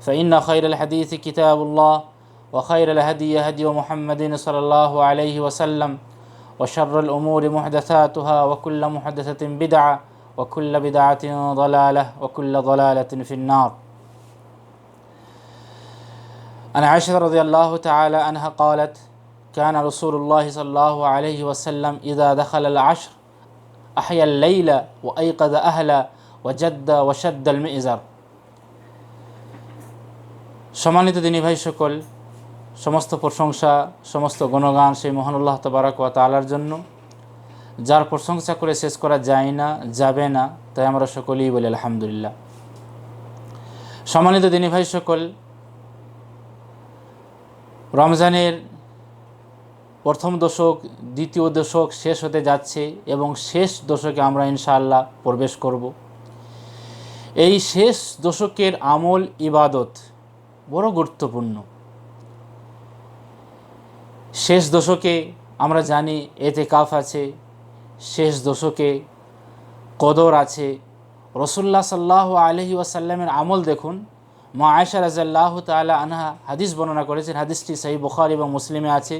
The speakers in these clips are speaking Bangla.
فإن خير الحديث كتاب الله وخير الهدي هدي محمد صلى الله عليه وسلم وشر الأمور محدثاتها وكل محدثة بدعة وكل بدعة ضلالة وكل ضلالة في النار. عن عائشة رضي الله تعالى عنها قالت كان رسول الله صلى الله عليه وسلم إذا دخل العشر أحيا الليل وأيقظ أهله وجد وشد المئزر. সম্মানিত দিনী ভাই সকল, সমস্ত প্রশংসা, সমস্ত গণগান সেই মহানুল্লাহ তবারক ওয়া তালার জন্য। যার প্রশংসা করে শেষ করা যায় না, যাবে না, তাই আমরা সকলেই বলি আলহামদুলিল্লাহ। সম্মানিত দিনী ভাই সকল, রমজানের প্রথম দশক, দ্বিতীয় দশক শেষ হতে যাচ্ছে এবং শেষ দশকে আমরা ইনশাআল্লাহ প্রবেশ করব। এই শেষ দশকের আমল ইবাদত বড় গুরুত্বপূর্ণ। শেষ দশকে আমরা জানি এতে কাফ আছে, শেষ দশকে কদর আছে। রসুল্লাহ সাল্লাহ আলহি ওয়াসাল্লামের আমল দেখুন মা আয়সা রাজাল্লাহ তালা আনহা হাদিস বর্ণনা করেছেন, হাদিসটি সাহি বুখারি এবং মুসলিমে আছে,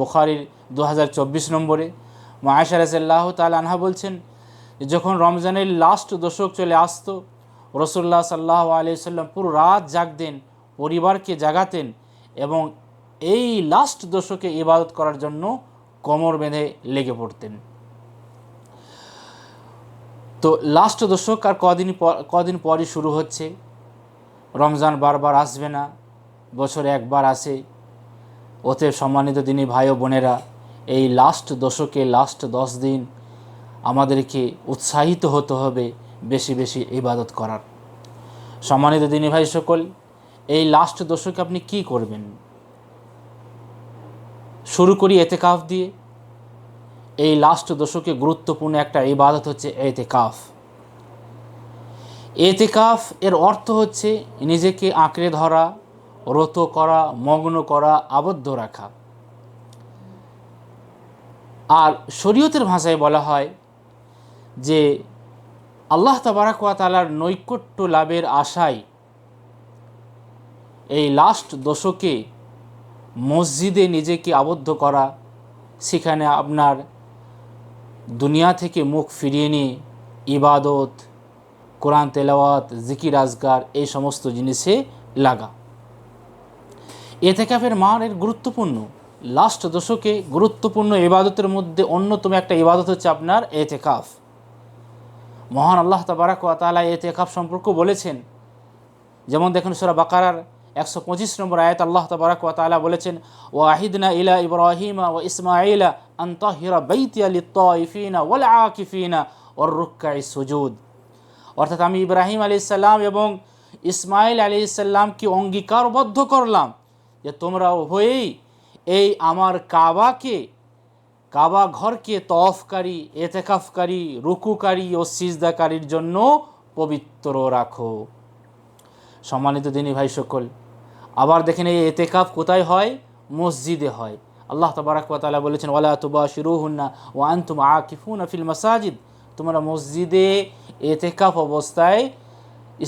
বুখারির দু হাজার চব্বিশ নম্বরে। মা আয়সা রাজাল্লাহ তালা আনহা বলছেন, যখন রমজানের লাস্ট দশক চলে আসতো রসুল্লাহ সাল্লাহ আলি সাল্লাম পুরো রাত জাগতেন পরিবারকে জাগাতেন এবং এই লাস্ট দশকে ইবাদত করার জন্য কোমর বেঁধে লেগে পড়তেন। তো লাস্ট দশক আর কদিন কদিন পরই শুরু হচ্ছে। রমজান বারবার আসবে না, বছরে একবার আসে। ওতে সম্মানিত দিনী ভাই ও বোনেরা, এই লাস্ট দশকে লাস্ট দশ দিন আমাদেরকে উৎসাহিত হতে হবে বেশি বেশি ইবাদত করার। সম্মানিত দিনী ভাই সকল এই লাস্ট দশকে আপনি কি করবেন? শুরু করি এতে কাফ দিয়ে। এই লাস্ট দশকে গুরুত্বপূর্ণ একটা ইবাদত হচ্ছে এতেকাফ। এতেকাফ এর অর্থ হচ্ছে নিজেকে আঁকড়ে ধরা, রত করা, মগ্ন করা, আবদ্ধ রাখা। আর শরীয়তের ভাষায় বলা হয় যে আল্লাহ তাবারাকুয়া নৈকট্য লাভের আশায় এই লাস্ট দশকে মসজিদে নিজেকে আবদ্ধ করা, সেখানে আপনার দুনিয়া থেকে মুখ ফিরিয়ে নিয়ে ইবাদত, কোরআন তেলাওয়াত, জিকির আজগার এই সমস্ত জিনিসে লাগা। এতেকাফের মান এর গুরুত্বপূর্ণ। লাস্ট দশকে গুরুত্বপূর্ণ ইবাদতের মধ্যে অন্যতম একটা ইবাদত হচ্ছে আপনার এতেকাফ। মহান আল্লাহ তাবারাক তালা এতেকাফ সম্পর্ক বলেছেন। যেমন দেখুন সোরা বাকারার একশো পঁচিশ নম্বর আয়াত আল্লাহ তবরাক তালা বলেছেন ও আহিদনা ইলা ইব্রাহিমা ও ইসমাইলা আন্তহিরা বৈতিয়া লিত্তাইফিনা ওয়াল আকিফিনা ওর রুক্কাই সুজুদ। অর্থাৎ আমি ইব্রাহিম আলি সাল্লাম এবং ইসমাইল আলি সাল্লামকে অঙ্গীকারবদ্ধ করলাম যে তোমরা উভয়েই এই আমার কাবাকে, কাবা ঘরকে তফকারী এতেকাফকারী, রুকুকারী ও সিজদাকারীর জন্য পবিত্র রাখো। সম্মানিত দিনী ভাই সকল, আবার দেখেন এই এতেকাফ কোথায় হয়? মসজিদে হয়। আল্লাহ তবরাকালা বলেছেন, ওয়ালা তুবা শিরুহুন্না ও আন্তুম আকিফুন আফিল মাসাজিদ। তোমরা মসজিদে এতেকাফ অবস্থায়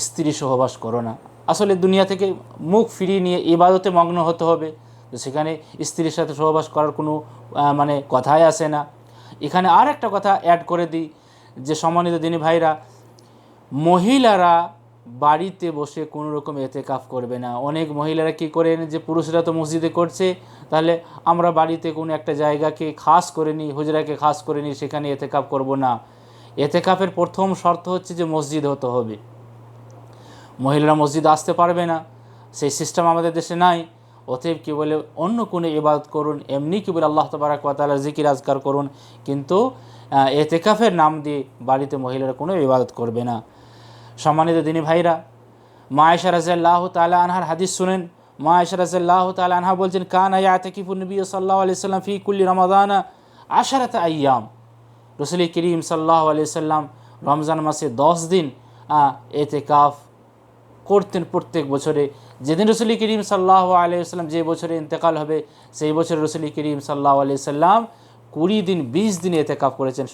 স্ত্রী সহবাস করো না। আসলে দুনিয়া থেকে মুখ ফিরিয়ে নিয়ে ইবাদতে মগ্ন হতে হবে। তো সেখানে স্ত্রীর সাথে সহবাস করার কোনো মানে কথাই আসে না। এখানে আর একটা কথা অ্যাড করে দিই, যে সম্মানিত দিনী ভাইরা, মহিলারা বাড়িতে বসে কোনো রকম এতে কাফ করবে না। অনেক মহিলারা কি করেন যে, পুরুষরা তো মসজিদে করছে, তাহলে আমরা বাড়িতে কোনো একটা জায়গাকে খাস করে নিই, হুজরাকে খাস করে নিই, সেখানে এতে কাপ করব না। এতে কাপের প্রথম শর্ত হচ্ছে যে, মসজিদ হতে হবে। মহিলারা মসজিদ আসতে পারবে না। সেই সিস্টেম আমাদের দেশে নাই। অতএব কি বলে, অন্য কোনো ইবাদত করুন, এমনি কি বলে আল্লাহ তবারাক তালার জিকির আজকার করুন, কিন্তু এতেকাফের নাম দিয়ে বাড়িতে মহিলারা কোনো ইবাদত করবে না। সম্মানিত দিনী ভাইরা, মা আয়সা রাজাল্লাহ তালা আনহার হাদিস শুনেন। মা আয়সা রাজাল্লাহ তালা আনহা বলছেন, কান আয়া তাকিফুর নবী সাল্লাহ আলি সাল্লাম ফি কুল্লি রমাদানা আশারাত আয়াম। রসুল করিম সাল্লাহ আলি সাল্লাম রমজান মাসে দশ দিন এতে কাফ করতেন প্রত্যেক বছরে। যেদিন রসুল করিম সাল্লাহ আলিয়াল্লাম যে বছরে ইন্তেকাল হবে, সেই বছর রসুল করিম সাল্লাহ আলি সাল্লাম কুড়ি দিন, বিশ দিন এতে কাপ করেছেন।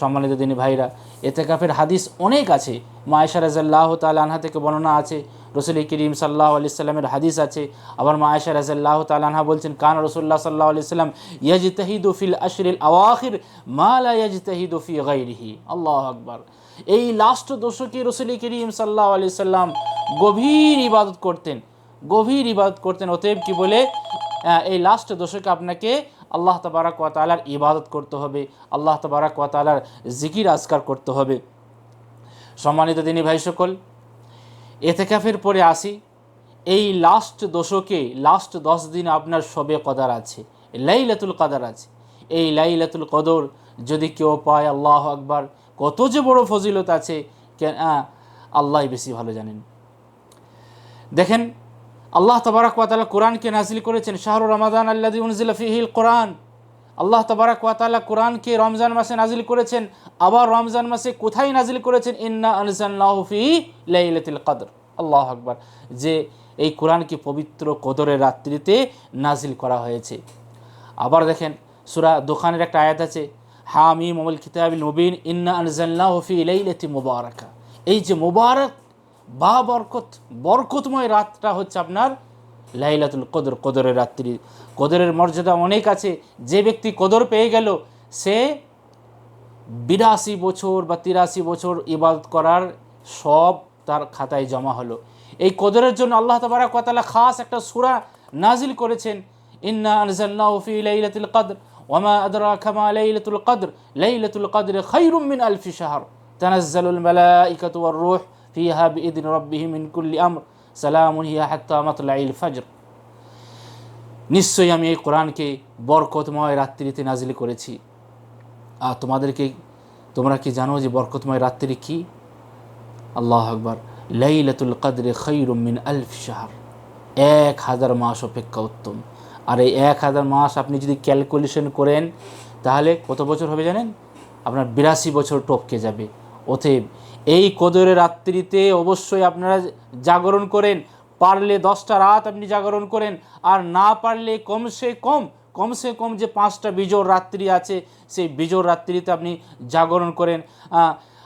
সম্মানিত দিনী ভাইরা, এতেকাফের হাদিস অনেক আছে। মায়েশা রাজাল্লাহ তাল আনহা থেকে বর্ণনা আছে, রসুল করিম সাল্লাহ আলি সাল্লামের হাদিস আছে। আবার মায়েশা রাজাল্লাহ তাল আনহা বলছেন, কান রসুল্লাহ সাল্লাহ আলি সাল্লাম ইয়াজ তাহিদু ফিল আশরিল আওয়াখির মালা ইয়াজ তাহিদু ফি গাইরিহি আল্লাহ আকবার। এই লাস্ট দশকে রসুল করিম সাল্লাহ আলি সাল্লাম গভীর ইবাদত করতেন, গভীর ইবাদত করতেন। অতএব কি বলে এই লাস্ট দশকে আপনাকে আল্লাহ তবারাক ওয়া তাআলার ইবাদত করতে হবে, আল্লাহ তবারাক ওয়া তাআলার জিকির আজকার করতে হবে। সম্মানিত দিনী ভাই সকল, এতেকাফের পরে আসি, এই লাস্ট দশকে লাস্ট দশ দিন আপনার সবে কদার আছে, লাইলাতুল কাদার আছে। এই লাইলাতুল কদর যদি কেউ পায়, আল্লাহ আকবার, কত যে বড় ফজিলত আছে আল্লাহ বেশি ভালো জানেন। দেখেন আল্লাহ তবারাক ওয়াতালা কোরআনকে নাজিল করেছেন, শাহরু রমাদান আল্লাদি উনজিল ফিহিল কোরআন। আল্লাহ তবারাক ওয়াতালা কোরআনকে রমজান মাসে নাজিল করেছেন, আবার রমজান মাসে কোথায় নাজিল করেছেন? ইন্না ফি লাইলাতুল কদর। আল্লাহ আকবার। যে এই কোরআনকে পবিত্র কদরের রাত্রিতে নাজিল করা হয়েছে। আবার দেখেন, সুরা দোকানের একটা আয়াত আছে হামি মোবাইল কিতাবিল মুবিন, ইন্না আনজাল্লাহু ফি লাইলাতি মুবারাকা। এই যে মুবারক বা বরকত, বরকতময় রাতটা হচ্ছে আপনার লাইলাতুল কদর, কদরের রাত্রি। কদরের মর্যাদা অনেক আছে। যে ব্যক্তি কদর পেয়ে গেল, সে বিরাশি বছর বা তিরাশি বছর ইবাদত করার সব তার খাতায় জমা হলো। এই কদরের জন্য আল্লাহ তাবারাক ওয়া তাআলা খাস একটা সুরা নাজিল করেছেন। ইন্না আনজালনাহু ফি লাইলাতুল কদর ওয়ামা আদরাকা মা লাইলাতুল কদর লাইলাতুল কদর খায়রুম মিন আলফি শাহর। তানাজ্জালুল মালাইকাতু ওয়ার রূহ ফিহা বিইذن রাব্বিহিম মিন কুল্লি আমর, সালামুন হিয়া হাত্তা মাতলাইল ফজর। নিশ্চয়ই আমি এই কোরআনকে বরকতময় রাত্রিতে নাজিল করেছি। আর তোমাদেরকে, তোমরা কি জানো যে বরকতময় রাত্রি কি? আল্লাহ আকবার। লাইলাতুল কদরে খৈরুম মিন আলফ শাহর। এক হাজার মাস অপেক্ষা উত্তম। আর এই এক হাজার মাস আপনি যদি ক্যালকুলেশন করেন, তাহলে কত বছর হবে জানেন? আপনার বিরাশি বছর টপকে যাবে। অতএব এই কদরের রাত্রিতে অবশ্যই আপনারা জাগরণ করেন। পারলে দশটা রাত আপনি জাগরণ করেন, আর না পারলে কমসে কম কমসে কম যে পাঁচটা বিজোর রাত্রি আছে, সেই বিজোর রাত্রিতে আপনি জাগরণ করেন।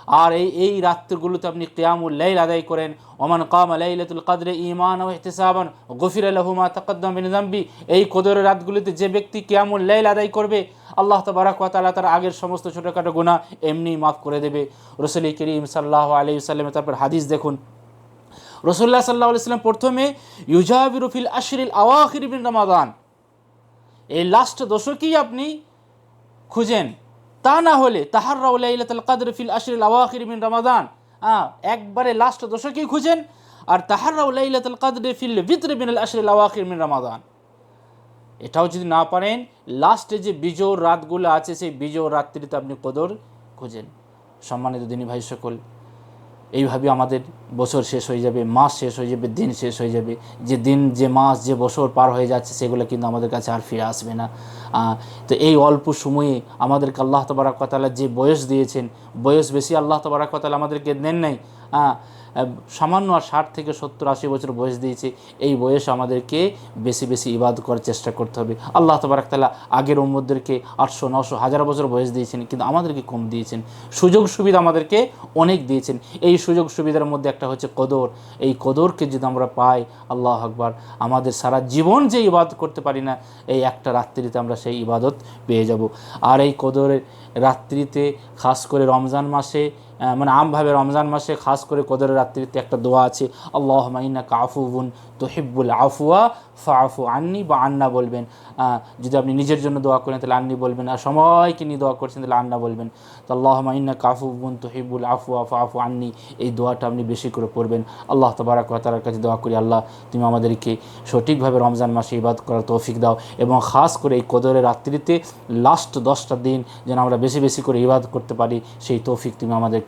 আর এই এই রাত্রিগুলোতে আপনি কিয়ামুল লাইল আদায় করেন। ওমান কাম লাইলাতুল কাদরে ইমান ও ইহতিসাবান, গফির লাহুমা তাকদ্দাম বিন যামবি এই কদরের রাতগুলিতে যে ব্যক্তি কিয়ামুল লাইল আদায় করবে আল্লাহ তবারাক ওয়া তাআলা তার আগের সমস্ত ছোটোখাটো গুনাহ এমনি মাফ করে দেবে। রসুল করিম সাল্লাহ আলাইহি সাল্লামের তারপর হাদিস দেখুন। রসুল্লাহ সাল্লাহ আলাইসাল্লাম প্রথমে ইউজাবিরুফিল আশরিল আওয়াখির বিন রমাদান। এই লাস্ট দশকেই আপনি খুঁজেন। তা না হলে তাহার রাউলাইলাতুল কদর আশরিল আওয়াখির মিন রমাদান। হ্যাঁ একবারে লাস্ট দশকেই খুঁজেন। আর তাহার রাউলাইলাতুল কদর ফিল ভিতরে বিন আল আশরিল আওয়াখির মিন রমাদান। এটাও যদি না পারেন লাস্টে যে বিজোর রাতগুলো আছে, সেই বিজোর রাত্রিতে আপনি কদর খুঁজেন। সম্মানিত দিনী ভাই সকল, এইভাবে আমাদের বছর শেষ হয়ে যাবে, মাস শেষ হয়ে যাবে, দিন শেষ হয়ে যাবে। যে দিন, যে মাস, যে বছর পার হয়ে যাচ্ছে, সেগুলো কিন্তু আমাদের কাছে আর ফিরে আসবে না। তো এই অল্প সময়ে আমাদেরকে আল্লাহ তবরাকতালা যে বয়স দিয়েছেন, বয়স বেশি আল্লাহ তবরাকতালা আমাদেরকে দেন নাই। সামান্য আর ষাট থেকে সত্তর, আশি বছর বয়স দিয়েছে, এই বয়স আমাদেরকে বেশি বেশি ইবাদ করার চেষ্টা করতে হবে। আল্লাহ তবরাকতালা আগের উম্মদদেরকে আটশো, নশো, হাজার বছর বয়স দিয়েছেন, কিন্তু আমাদেরকে কম দিয়েছেন। সুযোগ সুবিধা আমাদেরকে অনেক দিয়েছেন। এই সুযোগ সুবিধার মধ্যে একটা হচ্ছে কদর। এই কদরকে যদি আমরা পাই, আল্লাহ আকবার, আমাদের সারা জীবন যে ইবাদত করতে পারি না, এই একটা রাত্রিতে আমরা সেই ইবাদত পেয়ে যাব। আর এই কদরের রাত্রিতে, খাস করে রমজান মাসে মানে আমভাবে রমজান মাসে খাস করে কদরের রাত্রিতে একটা দোয়া আছে আল্লাহ মাইনা কাফুবুন তোহিব্বুল আফুয়া ফাফু আন্নি বা আন্না বলবেন। যদি আপনি নিজের জন্য দোয়া করেন, তাহলে আন্নি বলবেন, আর সময়কে নিয়ে দোয়া করছেন, তাহলে আন্না বলবেন। তো আল্লাহ মাইনা কাফুবুন তোহিব্বুল আফুয়া ফাফু আন্নি এই দোয়াটা আপনি বেশি করে পড়বেন। আল্লাহ তবারাক তালার কাছে দোয়া করি, আল্লাহ, তুমি আমাদেরকে সঠিকভাবে রমজান মাসে ইবাদ করার তৌফিক দাও এবং খাস করে এই কদরের রাত্রিতে লাস্ট দশটা দিন যেন আমরা বেশি বেশি করে ইবাদ করতে পারি, সেই তৌফিক তুমি আমাদেরকে